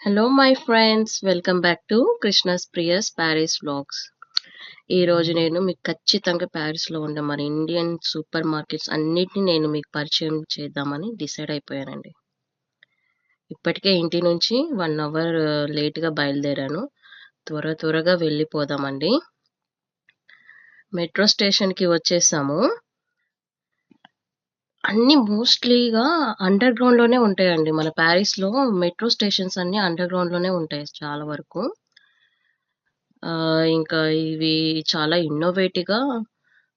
Hello my friends welcome back to Krishna's Priya's Paris vlogs ఈరోజు నేను మీకు ఖచ్చితంగా ప్యారిస్లో ఉన్న మన ఇండియన్ సూపర్ మార్కెట్స్ అన్నిటిని నేను మీకు పరిచయం చేద్దామని డిసైడ్ అయిపోయానండి. ఇప్పటికే ఇంటి నుంచి వన్ అవర్ లేట్గా బయలుదేరాను. త్వర త్వరగా వెళ్ళిపోదామండి. మెట్రో స్టేషన్కి వచ్చేసాము. అన్ని మోస్ట్లీగా అండర్ గ్రౌండ్లోనే ఉంటాయండి. మన ప్యారిస్లో మెట్రో స్టేషన్స్ అన్ని అండర్ గ్రౌండ్లోనే ఉంటాయి చాలా వరకు. ఇంకా ఇవి చాలా ఇన్నోవేటివ్గా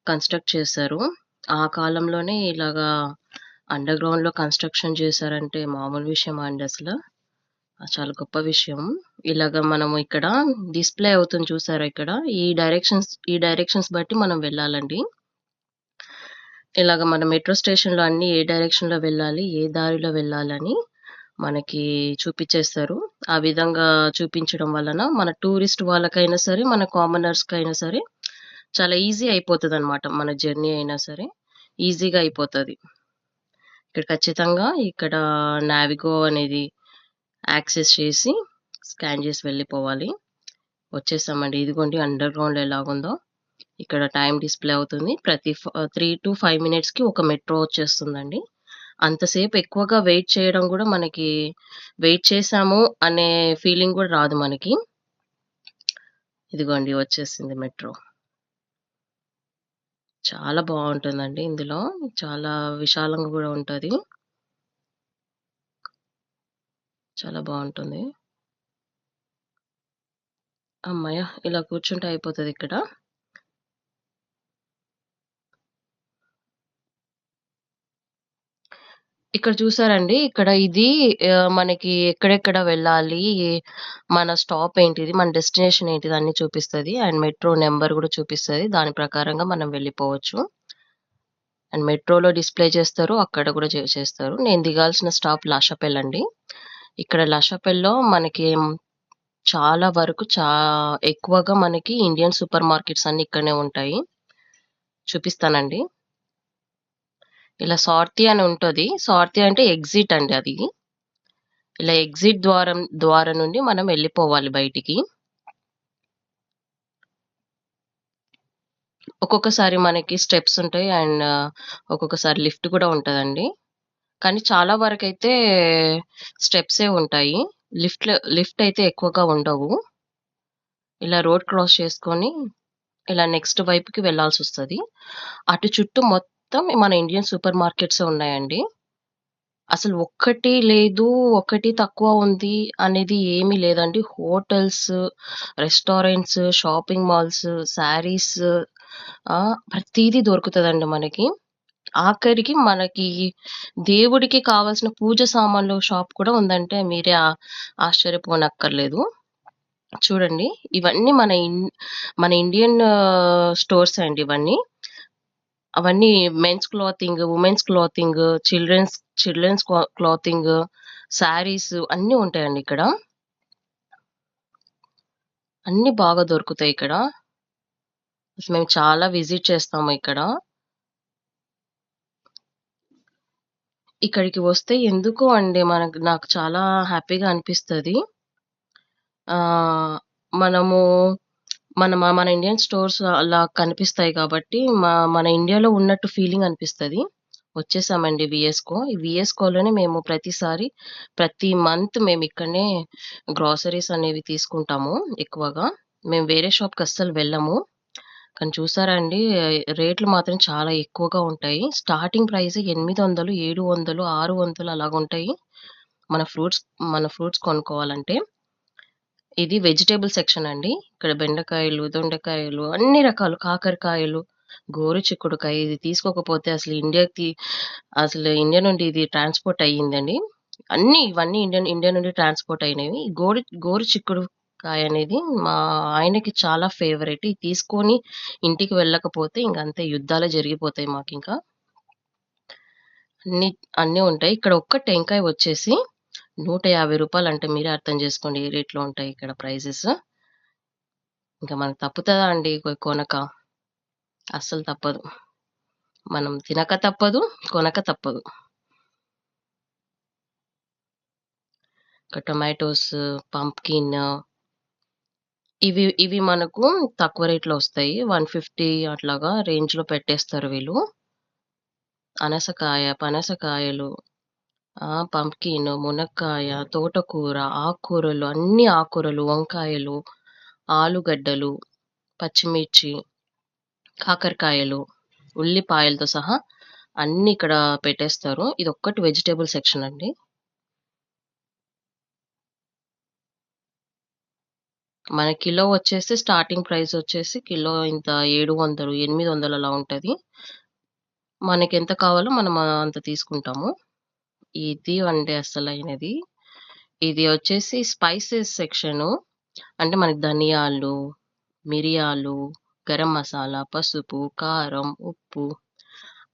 కన్స్ట్రక్ట్ చేశారు. ఆ కాలంలోనే ఇలాగా అండర్ గ్రౌండ్లో కన్స్ట్రక్షన్ చేశారంటే మామూలు విషయం అండి అసలు? చాలా గొప్ప విషయం. ఇలాగ మనం ఇక్కడ డిస్ప్లే అవుతుంది చూసారా ఇక్కడ? ఈ డైరెక్షన్స్ ఈ డైరెక్షన్స్ బట్టి మనం వెళ్ళాలండి. ఇలాగ మన మెట్రో స్టేషన్లో అన్ని ఏ డైరెక్షన్లో వెళ్ళాలి ఏ దారిలో వెళ్ళాలని మనకి చూపించేస్తారు ఆ విధంగా చూపించడం వలన మన టూరిస్ట్ వాళ్ళకైనా సరే మన కామనర్స్కి అయినా సరే చాలా ఈజీ అయిపోతుంది అనమాట మన జర్నీ అయినా సరే ఈజీగా అయిపోతుంది. ఇక్కడ ఖచ్చితంగా ఇక్కడ నావిగో అనేది యాక్సెస్ చేసి స్కాన్ చేసి వెళ్ళిపోవాలి. వచ్చేసామండి. ఇదిగోండి అండర్ గ్రౌండ్ ఎలాగుందో. ఇక్కడ టైం డిస్ప్లే అవుతుంది. ప్రతి త్రీ టు ఫైవ్ మినిట్స్కి ఒక మెట్రో వచ్చేస్తుందండి. అంతసేపు ఎక్కువగా వెయిట్ చేయడం కూడా మనకి వెయిట్ చేసాము అనే ఫీలింగ్ కూడా రాదు మనకి. ఇదిగోండి వచ్చేసింది మెట్రో. చాలా బాగుంటుందండి ఇందులో. చాలా విశాలంగా కూడా ఉంటుంది. చాలా బాగుంటుంది. అమ్మాయ ఇలా కూర్చుంటే అయిపోతుంది ఇక్కడ. ఇక్కడ చూసారండి. ఇక్కడ ఇది మనకి ఎక్కడెక్కడ వెళ్ళాలి మన స్టాప్ ఏంటిది మన డెస్టినేషన్ ఏంటిది అన్ని చూపిస్తది. అండ్ మెట్రో నెంబర్ కూడా చూపిస్తది. దాని ప్రకారంగా మనం వెళ్ళిపోవచ్చు. అండ్ మెట్రోలో డిస్ప్లే చేస్తారు అక్కడ కూడా చేస్తారు. నేను దిగాల్సిన స్టాప్ లషపెల్ అండి. ఇక్కడ లషపెల్లో మనకి చాలా వరకు చా ఎక్కువగా మనకి ఇండియన్ సూపర్ మార్కెట్స్ అన్ని ఇక్కడనే ఉంటాయి. చూపిస్తానండి. ఇలా సార్తి అని ఉంటుంది. సార్తి అంటే ఎగ్జిట్ అండి అది. ఇలా ఎగ్జిట్ ద్వారం ద్వారా నుండి మనం వెళ్ళిపోవాలి బయటికి. ఒక్కొక్కసారి మనకి స్టెప్స్ ఉంటాయి అండ్ ఒక్కొక్కసారి లిఫ్ట్ కూడా ఉంటదండి. కానీ చాలా వరకు అయితే స్టెప్సే ఉంటాయి. లిఫ్ట్ లిఫ్ట్ అయితే ఎక్కువగా ఉండవు. ఇలా రోడ్ క్రాస్ చేసుకొని ఇలా నెక్స్ట్ వైపుకి వెళ్ళాల్సి వస్తుంది. అటు చుట్టూ మొత్తం మొత్తం మన ఇండియన్ సూపర్ మార్కెట్స్ ఉన్నాయండి. అసలు ఒక్కటి లేదు ఒకటి తక్కువ ఉంది అనేది ఏమీ లేదండి. Hotels restaurants shopping malls saris ప్రతిదీ దొరుకుతుందండి మనకి. ఆఖరికి మనకి దేవుడికి కావాల్సిన పూజ సామాన్లు షాప్ కూడా ఉందంటే మీరే ఆ- ఆశ్చర్యపోనక్కర్లేదు. చూడండి ఇవన్నీ మన ఇన్- మన ఇండియన్ స్టోర్స్ అండి ఇవన్నీ. అవన్నీ men's clothing women's clothing children's children's clothing saris అన్ని ఉంటాయండి ఇక్కడ. అన్ని బాగా దొరుకుతాయి ఇక్కడ. మేము చాలా విజిట్ చేస్తాము ఇక్కడ. ఇక్కడికి వస్తే ఎందుకు అండి మనకు నాకు చాలా హ్యాపీగా అనిపిస్తుంది. మనము మన మన ఇండియన్ స్టోర్స్ అలా కనిపిస్తాయి కాబట్టి మా- మన ఇండియాలో ఉన్నట్టు ఫీలింగ్ అనిపిస్తుంది. వచ్చేసామండి విఎస్కో ఈ విఎస్కోలోనే మేము ప్రతిసారి ప్రతి మంత్ మేము ఇక్కడనే గ్రాసరీస్ అనేవి తీసుకుంటాము ఎక్కువగా. మేము వేరే షాప్కి అస్సలు వెళ్ళము. కానీ చూసారా అండి రేట్లు మాత్రం చాలా ఎక్కువగా ఉంటాయి. స్టార్టింగ్ ప్రైస్ ఎనిమిది వందలు ఏడు వందలు ఆరు వందలు అలాగ ఉంటాయి మన ఫ్రూట్స్ మన ఫ్రూట్స్ కొనుక్కోవాలంటే. ఇది వెజిటేబుల్ సెక్షన్ అండి. ఇక్కడ బెండకాయలు దొండకాయలు అన్ని రకాలు కాకరకాయలు గోరు చిక్కుడుకాయ ఇది తీసుకోకపోతే అసలు ఇండియాకి అసలు ఇండియా నుండి ఇది ట్రాన్స్పోర్ట్ అయ్యిందండి. అన్ని ఇవన్నీ ఇండియన్ ఇండియా నుండి ట్రాన్స్పోర్ట్ అయినవి. గోరు గోరు చిక్కుడు కాయ అనేది మా ఆయనకి చాలా ఫేవరెట్ ఇది తీసుకొని ఇంటికి వెళ్ళకపోతే ఇంక యుద్ధాలు జరిగిపోతాయి మాకు ఇంకా అన్ని అన్ని ఉంటాయి. ఇక్కడ ఒక్క టెంకాయ వచ్చేసి నూట యాభై రూపాయలు అంటే మీరే అర్థం చేసుకోండి ఏ రేట్లో ఉంటాయి ఇక్కడ ప్రైజెస్ ఇంకా మనకు తప్పుతుందా అండి కొనక అస్సలు తప్పదు మనం తినక తప్పదు కొనక తప్పదు ఇంకా టొమాటోస్, పంప్కిన్ ఇవి ఇవి మనకు తక్కువ రేట్‌లో వస్తాయి. 150 అట్లాగా రేంజ్‌లో పెట్టేస్తారు వీళ్ళు. అనసకాయ, పనసకాయలు, పంప్కిన్, మునక్కాయ, తోటకూర, ఆకుకూరలు అన్ని ఆకుకూరలు, వంకాయలు, ఆలుగడ్డలు, పచ్చిమిర్చి, కాకరకాయలు, ఉల్లిపాయలతో సహా అన్నీ ఇక్కడ పెట్టేస్తారు. ఇది ఒక్కటి వెజిటేబుల్ సెక్షన్ అండి. మన కిలో వచ్చేసి స్టార్టింగ్ ప్రైస్ వచ్చేసి కిలో ఇంత 700, 800 అలా ఉంటుంది మనకి ఎంత కావాలో మనం అంత తీసుకుంటాము. ఇది అండి అసలైనది. ఇది వచ్చేసి స్పైసెస్ సెక్షను. అంటే మనకి ధనియాలు, మిరియాలు, గరం మసాలా, పసుపు, కారం, ఉప్పు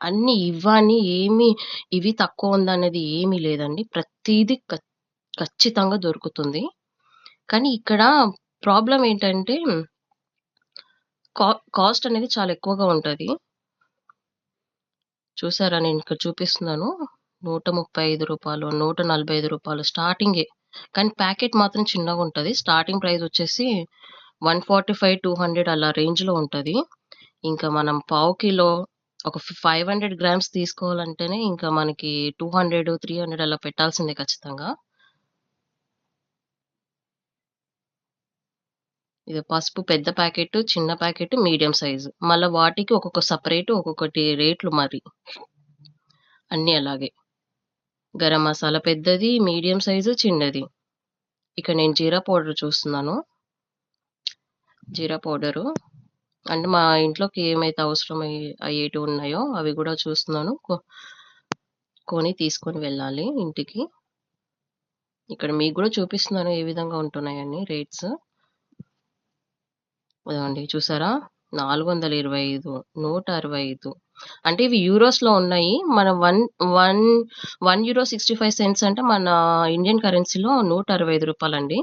అన్ని ఇవ్వని ఏమి ఇవి తక్కువ ఉందనేది ఏమీ లేదండి. ప్రతిదీ ఖచ్చితంగా దొరుకుతుంది. కానీ ఇక్కడ ప్రాబ్లం ఏంటంటే కా కాస్ట్ అనేది చాలా ఎక్కువగా ఉంటుంది చూసారా నేను ఇక్కడ చూపిస్తున్నాను. నూట ముప్పై ఐదు రూపాయలు నూట నలభై ఐదు రూపాయలు స్టార్టింగే. కానీ ప్యాకెట్ మాత్రం చిన్నగా ఉంటుంది స్టార్టింగ్ ప్రైస్ వచ్చేసి 145, 200 అలా రేంజ్‌లో ఉంటుంది ఇంకా మనం పావు కిలో ఒక ఫైవ్ హండ్రెడ్ గ్రామ్స్ తీసుకోవాలంటేనే ఇంకా మనకి 200, 300 అలా పెట్టాల్సిందే ఖచ్చితంగా. ఇది పసుపు పెద్ద ప్యాకెట్, చిన్న ప్యాకెట్, మీడియం సైజు. మళ్ళీ వాటికి ఒక్కొక్క సపరేట్ ఒక్కొక్కటి రేట్లు మరి. అన్నీ అలాగే. గరం మసాలా పెద్దది, మీడియం సైజు, చిన్నది. ఇక నేను జీరా పౌడర్ చూస్తున్నాను. జీరా పౌడరు. అంటే మా ఇంట్లోకి ఏమైతే అవసరమై అయ్యేటివి ఉన్నాయో అవి కూడా చూస్తున్నాను. కొ కొని తీసుకొని వెళ్ళాలి ఇంటికి. ఇక్కడ మీకు కూడా చూపిస్తున్నాను ఏ విధంగా ఉంటున్నాయని రేట్స్. చూసారా నాలుగు వందల ఇరవై ఐదు నూట అరవై ఐదు. అంటే ఇవి యూరోస్లో ఉన్నాయి. మన one one one euro sixty five cents అంటే మన ఇండియన్ కరెన్సీలో నూట అరవై ఐదు రూపాయలండి.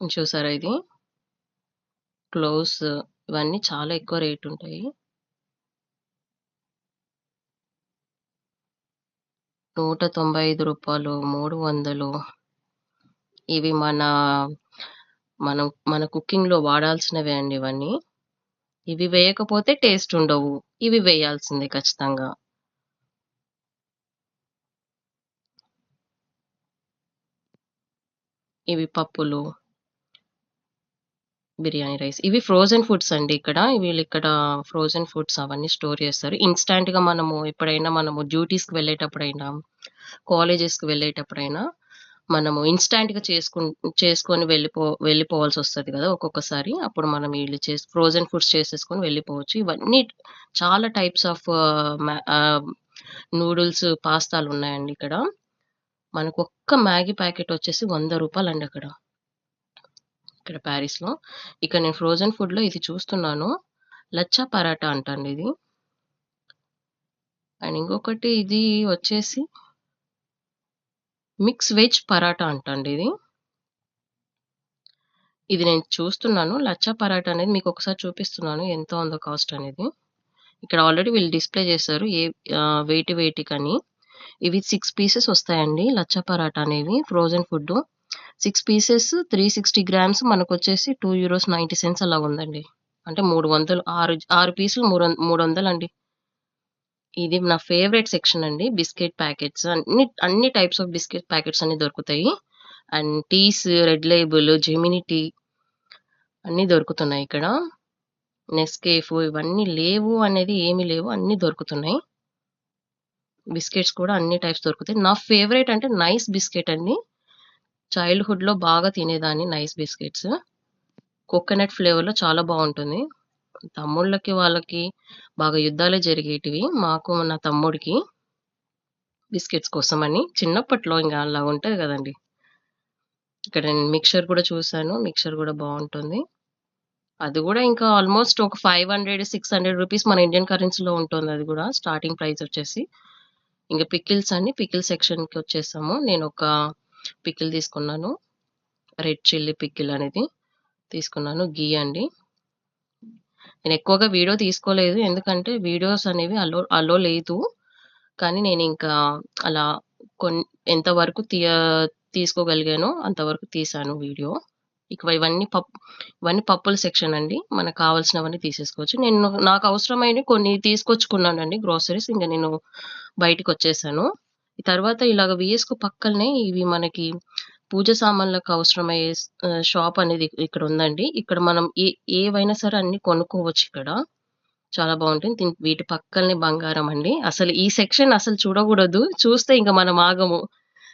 చూసారా ఇది? క్లోవ్స్ ఇవన్నీ చాలా ఎక్కువ రేట్ ఉంటాయి. నూట తొంభై ఐదు రూపాయలు మూడు వందలు. ఇవి మన మనం మన కుకింగ్‌లో వాడాల్సినవే అండి ఇవన్నీ. ఇవి వేయకపోతే టేస్ట్ ఉండవు. ఇవి వేయాల్సిందే ఖచ్చితంగా. ఇవి పప్పులు. బిర్యానీ రైస్. ఇవి ఫ్రోజెన్ ఫుడ్స్ అండి ఇక్కడ. వీళ్ళు ఇక్కడ ఫ్రోజెన్ ఫుడ్స్ అవన్నీ స్టోర్ చేస్తారు. ఇన్‌స్టాంట్‌గా మనము ఎప్పుడైనా మనము డ్యూటీస్‌కి వెళ్ళేటప్పుడైనా, కాలేజెస్‌కి వెళ్ళేటప్పుడైనా మనము ఇన్‌స్టాంట్‌గా చేసుకు చేసుకొని వెళ్ళిపో వెళ్ళిపోవాల్సి వస్తుంది కదా ఒక్కొక్కసారి. అప్పుడు మనం వీళ్ళు చేసి ఫ్రోజెన్ ఫుడ్స్ చేసేసుకొని వెళ్ళిపోవచ్చు. ఇవన్నీ చాలా టైప్స్ ఆఫ్ మ్యా నూడిల్స్, పాస్తాలు ఉన్నాయండి ఇక్కడ. మనకు ఒక్క మ్యాగీ ప్యాకెట్ వచ్చేసి వంద రూపాయలు అండి అక్కడ. ఇక్కడ ప్యారిస్లో ఇక్కడ నేను ఫ్రోజెన్ ఫుడ్‌లో ఇది చూస్తున్నాను. లచ్చా పరాటా అంట అండి ఇది. అండ్ ఇంకొకటి ఇది వచ్చేసి మిక్స్ వెజ్ పరాటా అంట అండి ఇది. ఇది నేను చూస్తున్నాను. లచ్చా పరాటా అనేది మీకు ఒకసారి చూపిస్తున్నాను. ఎంత ఉందో కాస్ట్ అనేది. ఇక్కడ ఆల్రెడీ వీళ్ళు డిస్‌ప్లే చేశారు. ఏ ఆహ్, వేటి వేటికని. ఇవి సిక్స్ పీసెస్ వస్తాయండి లచ్చా పరాటా అనేవి frozen food six pieces 360 grams మనకు వచ్చేసి టూ యీరోస్ నైంటీ సెన్స్ అలా ఉందండి అంటే 300 6 6 పీసులు మూడు మూడు వందలు అండి. ఇది నా ఫేవరెట్ సెక్షన్ అండి. బిస్కెట్ ప్యాకెట్స్ అన్ని అన్ని టైప్స్ ఆఫ్ బిస్కెట్ ప్యాకెట్స్ అన్ని దొరుకుతాయి. And teas, red label, Gemini tea అన్నీ దొరుకుతున్నాయి ఇక్కడ. నెస్కేఫ్ ఇవన్నీ లేవు అనేది ఏమీ లేవు. అన్నీ దొరుకుతున్నాయి. బిస్కెట్స్ కూడా అన్ని టైప్స్ దొరుకుతాయి. నా ఫేవరెట్ అంటే నైస్ బిస్కెట్ అండి. చైల్డ్‌హుడ్‌లో బాగా తినేదాన్ని నైస్ బిస్కెట్స్. కోకోనట్ ఫ్లేవర్‌లో చాలా బాగుంటుంది తమ్ముళ్ళకి వాళ్ళకి బాగా యుద్ధాలే జరిగేటివి. మాకు నా తమ్ముడికి. బిస్కెట్స్ కోసమని. చిన్నప్పట్లో ఇంకా అలా ఉంటుంది కదండి ఇక్కడ నేను మిక్చర్ కూడా చూసాను. మిక్చర్ కూడా బాగుంటుంది అది కూడా ఇంకా ఆల్‌మోస్ట్ ఒక 500, 600 రూపీస్ మన ఇండియన్ కరెన్సీలో ఉంటుంది అది కూడా స్టార్టింగ్ ప్రైస్ వచ్చేసి. ఇంకా పికిల్స్ అన్ని పికిల్ సెక్షన్‌కి వచ్చేసాము. ఒక పికిల్ తీసుకున్నాను. రెడ్ చిల్లీ పికిల్ అనేది తీసుకున్నాను. గీ అండి. నేను ఎక్కువగా వీడియో తీసుకోలేదు. ఎందుకంటే వీడియోస్ అనేవి అలో అలో లేదు. కానీ నేను ఇంకా అలా కొన్ ఎంతవరకు తీయ తీసుకోగలిగానో అంతవరకు తీశాను వీడియో. ఇక ఇవన్నీ పప్పు ఇవన్నీ పప్పుల సెక్షన్ అండి. మనకు కావాల్సినవన్నీ తీసేసుకోవచ్చు. నేను నాకు అవసరమైనవి కొన్ని తీసుకొచ్చుకున్నానండి గ్రోసరీస్. ఇంకా నేను బయటికొచ్చేసాను. తర్వాత ఇలాగ విఎస్కు పక్కనే ఇవి మనకి పూజ సామాన్లకు అవసరమయ్యే షాప్ అనేది ఇక్కడ ఉందండి. ఇక్కడ మనం ఏ ఏవైనా సరే అన్ని కొనుక్కోవచ్చు ఇక్కడ. చాలా బాగుంటుంది వీటి పక్కలనే బంగారం అండి. అసలు ఈ సెక్షన్ అసలు చూడకూడదు చూస్తే ఇంకా మనం ఆగము.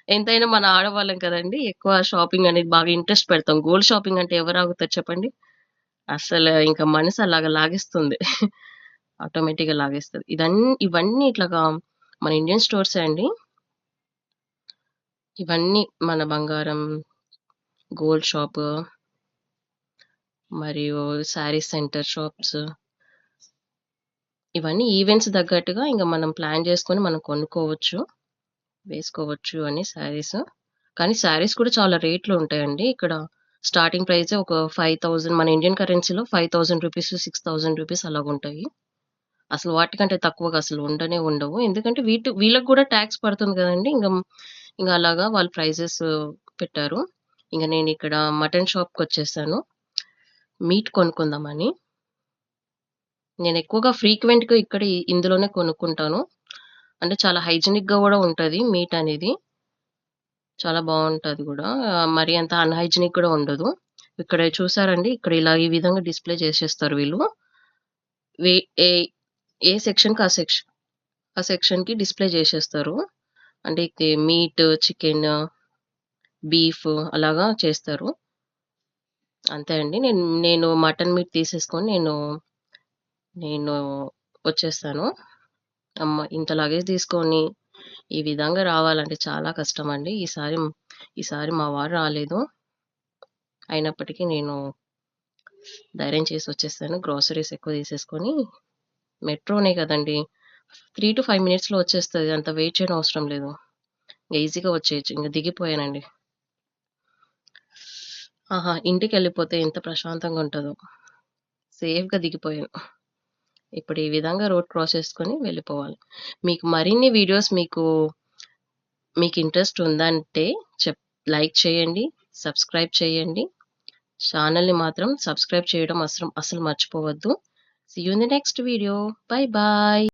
ఎంతైనా మన ఆడవాళ్ళం కదండి ఎక్కువ షాపింగ్ అనేది బాగా ఇంట్రెస్ట్ పెడతాం. గోల్డ్ షాపింగ్ అంటే ఎవరు ఆగుతారు చెప్పండి? అసలు ఇంకా మనసు అలాగా లాగేస్తుంది. ఆటోమేటిక్‌గా లాగేస్తుంది ఇదన్ ఇవన్నీ ఇట్లాగా మన ఇండియన్ స్టోర్సే అండి. ఇవన్నీ మన బంగారం, గోల్డ్ షాప్ మరియు శారీస్ సెంటర్ షాప్స్. ఇవన్నీ ఈవెంట్స్ తగ్గట్టుగా ఇంకా మనం ప్లాన్ చేసుకొని మనం కొనుక్కోవచ్చు. వేసుకోవచ్చు అని శారీస్. కానీ శారీస్ కూడా చాలా రేట్లు ఉంటాయండి. ఇక్కడ స్టార్టింగ్ ప్రైస్ ఒక 5000 మన ఇండియన్ కరెన్సీలో 5000 రూపీస్, 6000 రూపీస్ అలాగుంటాయి. అసలు వాటికంటే తక్కువగా అసలు ఉండనే ఉండవు. ఎందుకంటే వీటి వీళ్ళకి కూడా టాక్స్ పడుతుంది కదండీ! ఇంకా ఇంకా అలాగా వాళ్ళు ప్రైజెస్ పెట్టారు. ఇంకా నేను ఇక్కడ మటన్ షాప్కి వచ్చేసాను మీట్ కొనుక్కుందామని. నేను ఎక్కువగా ఫ్రీక్వెంట్‌గా ఇక్కడ ఇందులోనే కొనుక్కుంటాను. అంటే చాలా హైజీనిక్గా కూడా ఉంటుంది మీట్ అనేది. చాలా బాగుంటుంది కూడా మరి అంత అన్‌హైజినిక్ కూడా ఉండదు. ఇక్కడ చూసారండి? ఇక్కడ ఇలా ఈ విధంగా డిస్‌ప్లే చేసేస్తారు వీళ్ళు. వే ఏ ఏ సెక్షన్‌కి ఆ సెక్షన్ ఆ సెక్షన్‌కి డిస్‌ప్లే చేసేస్తారు. అంటే మీట్, చికెన్, బీఫ్ అలాగా చేస్తారు. అంతే అండి. నేను నేను మటన్ మీట్ తీసేసుకొని నేను నేను వచ్చేస్తాను అమ్మ! ఇంత లగేజ్ తీసుకొని ఈ విధంగా రావాలంటే చాలా కష్టం అండి ఈసారి ఈసారి మా వారు రాలేదు. అయినప్పటికీ నేను ధైర్యం చేసి వచ్చేస్తాను గ్రోసరీస్ ఎక్కువ తీసేసుకొని మెట్రోనే కదండీ! 3-5 మినిట్స్‌లో వచ్చేస్తది. అంత వెయిట్ చేయడం అవసరం లేదు. ఈజీగా వచ్చేయొచ్చు. ఇంక దిగిపోయానండి. ఆహా! ఇంటికెళ్ళిపోతే ఎంత ప్రశాంతంగా ఉంటదో. సేఫ్‌గా దిగిపోయాను. ఇప్పుడు ఈ విధంగా రోడ్ క్రాస్ చేసుకొని వెళ్ళిపోవాలి. మీకు మరిన్ని వీడియోస్ మీకు మీకు ఇంట్రెస్ట్ ఉందంటే చెప్ లైక్ చేయండి. సబ్స్క్రైబ్ చేయండి. ఛానల్‌ని మాత్రం సబ్స్క్రైబ్ చేయడం అసలు అసలు మర్చిపోవద్దు. See you in the next video. Bye bye